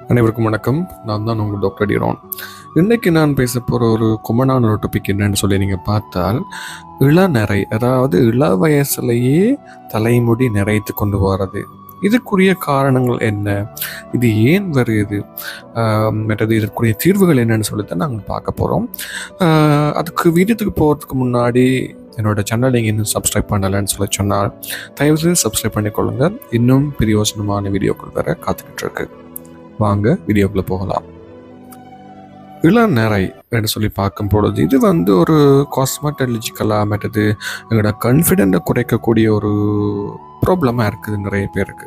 அனைவருக்கும் வணக்கம். நான் தான் உங்கள் டாக்டர் டிரான் இன்றைக்கி நான் பேச போகிற ஒரு குமனான ஒரு டாபிக் என்னன்னு சொல்லி நீங்கள் பார்த்தால் இளநரை அதாவது இள வயசுலேயே தலைமுடி நிறைத்து கொண்டு வர்றது. இதுக்குரிய காரணங்கள் என்ன? இது ஏன் வருது? மற்றது இதற்குரிய தீர்வுகள் என்னன்னு சொல்லி தான் நாங்கள் பார்க்க போகிறோம் அதுக்கு வீடியோத்துக்கு போகிறதுக்கு முன்னாடி என்னோட சேனல் நீங்கள் இன்னும் சப்ஸ்கிரைப் பண்ணலைன்னு சொல்லி சொன்னால் தயவுசெய்து சப்ஸ்கிரைப் பண்ணிக்கொள்ளுங்கள் இன்னும் பிரியோசனமான வீடியோக்கள் வர காத்துக்கிட்டு இருக்குது வாங்க வீடியோக்குள்ள போகலாம். இளநரை என்று சொல்லி பார்க்கும் பொழுது இது வந்து ஒரு காஸ்மெட்டாலஜிக்கலாக மற்றது எங்களோட கன்ஃபிடென்ட்டை குறைக்கக்கூடிய ஒரு ப்ராப்ளமாக இருக்குது நிறைய பேருக்கு.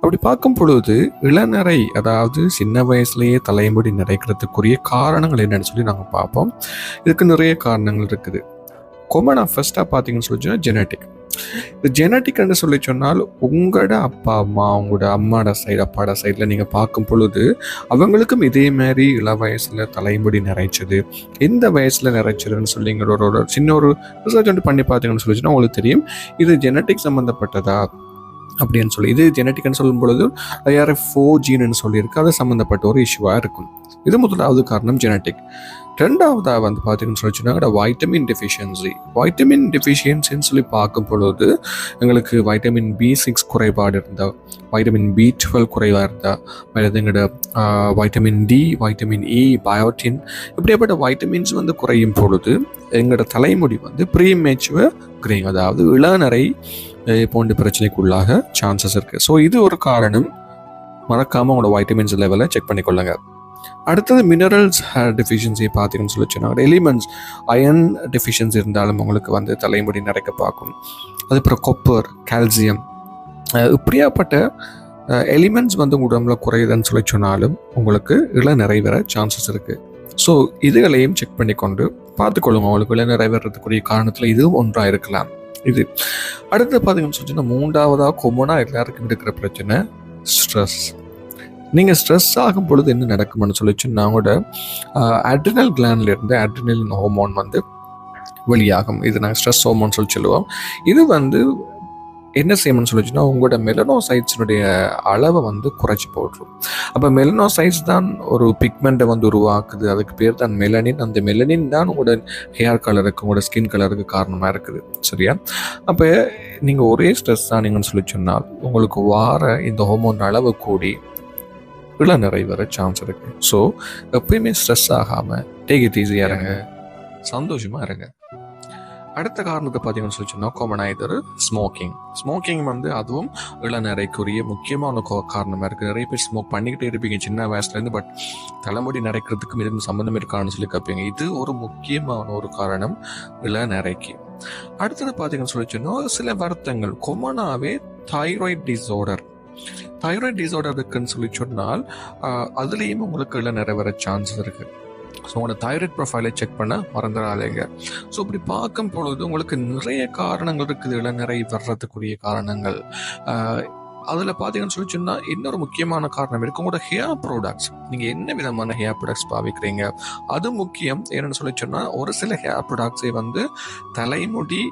அப்படி பார்க்கும் பொழுது இளநரை அதாவது சின்ன வயசுலேயே தலைமுடி நிறைக்கிறதுக்குரிய காரணங்கள் என்னன்னு சொல்லி நாங்கள் பார்ப்போம். இதுக்கு நிறைய காரணங்கள் இருக்குது. கொமனாக ஃபஸ்ட்டாக பார்த்தீங்கன்னு சொல்லி சொன்னால் ஜெனட்டிக் இந்த ஜெனட்டிக்னு சொல்லி சொன்னால் உங்களோட அப்பா அம்மா உங்களோட அம்மாட சைடு அப்பாட சைடில் நீங்கள் பார்க்கும் பொழுது அவங்களுக்கும் இதே மாதிரி இள வயசில் தலைமுடி நிறைச்சது எந்த வயசில் நிறைச்சதுன்னு சொல்லி ஒரு ஒரு சின்ன ஒரு ரிசர்ச் வந்து பண்ணி பார்த்தீங்கன்னு சொல்லி உங்களுக்கு தெரியும். இது ஜெனட்டிக் சம்மந்தப்பட்டதா அப்படின்னு சொல்லி. இது ஜெனட்டிக்னு சொல்லும் பொழுது ஐஆர்எஃப் ஃபோ ஜீன்னு சொல்லியிருக்கு. அது சம்மந்தப்பட்ட ஒரு இஷ்யூவாக இருக்கும். இது முதலாவது காரணம் ஜெனட்டிக் ரெண்டாவதாக வந்து பார்த்தீங்கன்னு சொல்லி சொன்னாங்க வைட்டமின் டெஃபிஷியன்சி வைட்டமின் டெஃபிஷியன்சின்னு சொல்லி பார்க்கும் பொழுது எங்களுக்கு வைட்டமின் பி சிக்ஸ் குறைபாடு இருந்தால் வைட்டமின் பி டுவெல் குறைவாக இருந்தால் வேறு எங்களோட vitamin D vitamin E biotin இப்படியாப்பட்ட வைட்டமின்ஸ் வந்து குறையும் பொழுது எங்களோட தலைமுடி வந்து ப்ரீமேச்சுவ கிரேங் அதாவது இளநரை போன்ற பிரச்சனைக்கு உள்ளாக சான்சஸ் இருக்குது ஸோ இது ஒரு காரணம். மறக்காமல் உங்களோட வைட்டமின்ஸ் லெவலை செக் பண்ணிக்கொள்ளுங்கள் அடுத்தது மினரல்ஸ் டெஃபிஷியன்சி பார்த்தீங்கன்னு சொல்லி சொன்னாங்க எலிமெண்ட்ஸ் அயன் டெஃபிஷியன்சி இருந்தாலும் உங்களுக்கு வந்து தலைமுடி நடக்க பார்க்கும். அதுக்கப்புறம் கொப்பர் கால்சியம் இப்படியாப்பட்ட எலிமெண்ட்ஸ் வந்து உங்கள் உடம்புல குறையுதுன்னு சொல்லி சொன்னாலும் உங்களுக்கு இள நிறைவேற சான்சஸ் இருக்குது ஸோ இதுகளையும் செக் பண்ணிக்கொண்டு பார்த்துக்கொள்ளுங்க உங்களுக்கு இள நிறைவேறதுக்குரிய காரணத்தில் இதுவும் ஒன்றாக இருக்கலாம். இது. அடுத்து பார்த்தீங்கன்னு சொல்லி சொன்னால் மூன்றாவதாக கொமனாக எல்லாருக்கும் இருக்கிற பிரச்சனை ஸ்ட்ரெஸ் நீங்கள் ஸ்ட்ரெஸ் ஆகும் பொழுது என்ன நடக்கும்னு சொல்லி சொன்னாங்கூட அட்ரினல் கிளாண்ட்ல இருந்து அட்ரினல் ஹோமோன் வந்து வெளியாகும். இது நாங்கள் ஸ்ட்ரெஸ் ஹோமோன் சொல்லி சொல்லுவோம். இது வந்து என்ன செய்யணும்னு சொல்லிச்சுன்னா உங்களோட மெலனோசைட்ஸினுடைய அளவை வந்து குறைச்சி போட்டுரும். அப்போ மெலனோசைட்ஸ் தான் ஒரு பிக்மெண்ட்டை வந்து உருவாக்குது. அதுக்கு பேர் தான் மெலனின் அந்த மெலனின் தான் உங்களோட ஹேர் கலருக்கு உங்களோட ஸ்கின் கலருக்கு காரணமாக இருக்குது. சரியா? அப்போ நீங்கள் ஒரே ஸ்ட்ரெஸ் தான் நீங்கன்னு சொல்லி சொன்னால் உங்களுக்கு வார இந்த ஹோமோன் அளவு கூடி இள நிறைவேற சான்ஸ் இருக்கு. ஸோ எப்பயுமே ஸ்ட்ரெஸ் ஆகாமல் டேக் இட் ஈஸியாக இருங்க. சந்தோஷமா இருங்க. அடுத்த காரணத்தை பார்த்தீங்கன்னு சொல்லி காமனாக இது ஒரு ஸ்மோக்கிங் ஸ்மோக்கிங் வந்து அதுவும் இளநரைக்குரிய முக்கியமான கா- காரணமா இருக்கு. நிறைய பேர் ஸ்மோக் பண்ணிக்கிட்டே இருப்பீங்க சின்ன வயசுலேருந்து பட் தலைமுடி நிறைக்கிறதுக்கும் இதுக்கும் சம்மந்தம் இருக்கான்னு சொல்லி கேட்பீங்க. இது ஒரு முக்கியமான ஒரு காரணம் இளநரைக்கு அடுத்தது பார்த்தீங்கன்னு சொல்லி சொன்னால் சில வருத்தங்கள். கொமனாவே தைராய்ட் டிஸார்டர் தைராய்ட் டிசார்டர் இருக்குன்னு சொல்லி சொன்னால் அதுலேயும் உங்களுக்கு இல்லை நிறைவேற சான்சஸ் இருக்குது ஸோ உங்களோட தைராய்ட் ப்ரொஃபைலை செக் பண்ண மறந்துடாதீங்க. ஸோ இப்படி பார்க்கும் பொழுது உங்களுக்கு நிறைய காரணங்கள் இருக்குது. இளநிறை வர்றதுக்குரிய காரணங்கள். அதில் பார்த்தீங்கன்னு சொல்லி சொன்னால் இன்னொரு முக்கியமான காரணம் இருக்கு. உங்களோட ஹேர் ப்ராடக்ட்ஸ் நீங்கள் என்ன விதமான ஹேர் ப்ராடக்ட்ஸ் பாவிக்கிறீங்க? அது முக்கியம். என்னென்னு சொல்லி சொன்னால் ஒரு சில ஹேர் ப்ராடக்ட்ஸை வந்து தலைமுடி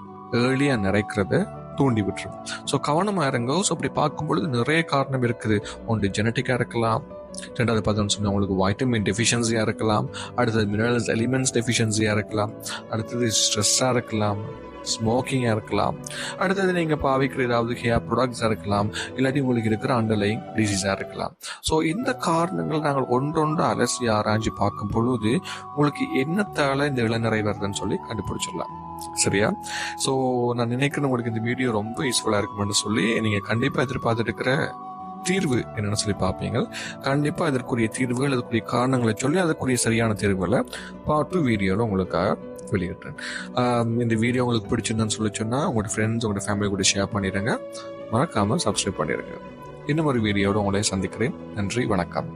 ஏர்லியாக நிறைக்கிறது. தூண்டி விட்டுரும். ஸோ கவனமாக இருங்க. ஸோ அப்படி பார்க்கும் பொழுது நிறைய காரணம் இருக்குது. ஒன்று ஜெனட்டிக்காக இருக்கலாம். ரெண்டாவது பார்த்தோம்னு சொன்னால் உங்களுக்கு வைட்டமின் டெஃபிஷியன்சியாக இருக்கலாம். அடுத்தது மினரல்ஸ் எலிமெண்ட்ஸ் டெஃபிஷியன்சியாக இருக்கலாம். அடுத்தது ஸ்ட்ரெஸ்ஸாக இருக்கலாம். ஸ்மோக்கிங்காக இருக்கலாம். அடுத்தது நீங்கள் பாவிக்கிற ஏதாவது ஹேர் ப்ராடக்ட்ஸாக இருக்கலாம். இல்லாட்டி உங்களுக்கு இருக்கிற அண்டர்லைங் டிசீஸாக இருக்கலாம். ஸோ இந்த காரணங்கள் நாங்கள் ஒன்றொன்று அலசி ஆராய்ஞ்சு பார்க்கும் பொழுது உங்களுக்கு என்னத்தால் இந்த இளநிறை வருதுன்னு சொல்லி கண்டுபிடிச்சிடலாம். சரியா? ஸோ நான் நினைக்கிறேன் உங்களுக்கு இந்த வீடியோ ரொம்ப யூஸ்ஃபுல்லாக இருக்கும்னு சொல்லி நீங்கள் கண்டிப்பாக எதிர்பார்த்துட்டு இருக்கிற தீர்வு என்னன்னு சொல்லி பார்ப்பீங்க கண்டிப்பாக இதற்குரிய தீர்வுகள் அதுக்குரிய காரணங்களை சொல்லி அதற்குரிய சரியான தீர்வுகளை பார்ட் டூ வீடியோவில் உங்களுக்காக வெளியிடுறேன். இந்த வீடியோ உங்களுக்கு பிடிச்சிருந்தான்னு சொல்லி சொன்னால் உங்களோட ஃப்ரெண்ட்ஸ் உங்களோட ஃபேமிலி கூட ஷேர் பண்ணிடுங்க மறக்காமல் சப்ஸ்கிரைப் பண்ணிடுங்க இன்னும் ஒரு வீடியோட உங்களை சந்திக்கிறேன். நன்றி வணக்கம்.